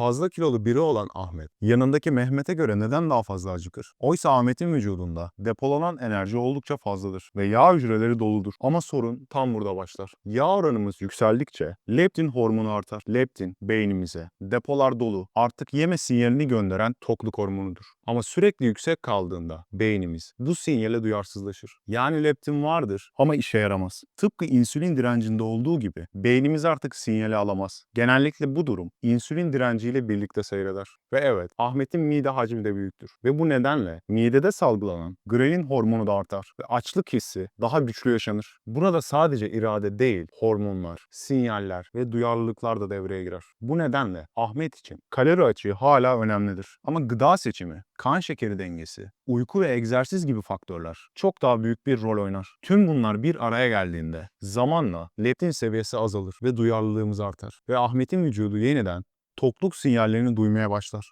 Fazla kilolu biri olan Ahmet, yanındaki Mehmet'e göre neden daha fazla acıkır? Oysa Ahmet'in vücudunda depolanan enerji oldukça fazladır ve yağ hücreleri doludur. Ama sorun tam burada başlar. Yağ oranımız yükseldikçe leptin hormonu artar. Leptin beynimize depolar dolu artık yeme sinyalini gönderen tokluk hormonudur. Ama sürekli yüksek kaldığında beynimiz bu sinyale duyarsızlaşır. Yani leptin vardır ama işe yaramaz. Tıpkı insülin direncinde olduğu gibi beynimiz artık sinyali alamaz. Genellikle bu durum insülin direnciyle birlikte seyreder. Ve evet Ahmet'in mide hacmi de büyüktür. Ve bu nedenle midede salgılanan grelin hormonu da artar ve açlık hissi daha güçlü yaşanır. Burada sadece irade değil, hormonlar, sinyaller ve duyarlılıklar da devreye girer. Bu nedenle Ahmet için kalori açığı hala önemlidir. Ama gıda seçimi, kan şekeri dengesi, uyku ve egzersiz gibi faktörler çok daha büyük bir rol oynar. Tüm bunlar bir araya geldiğinde zamanla leptin seviyesi azalır ve duyarlılığımız artar. Ve Ahmet'in vücudu yeniden tokluk sinyallerini duymaya başlar.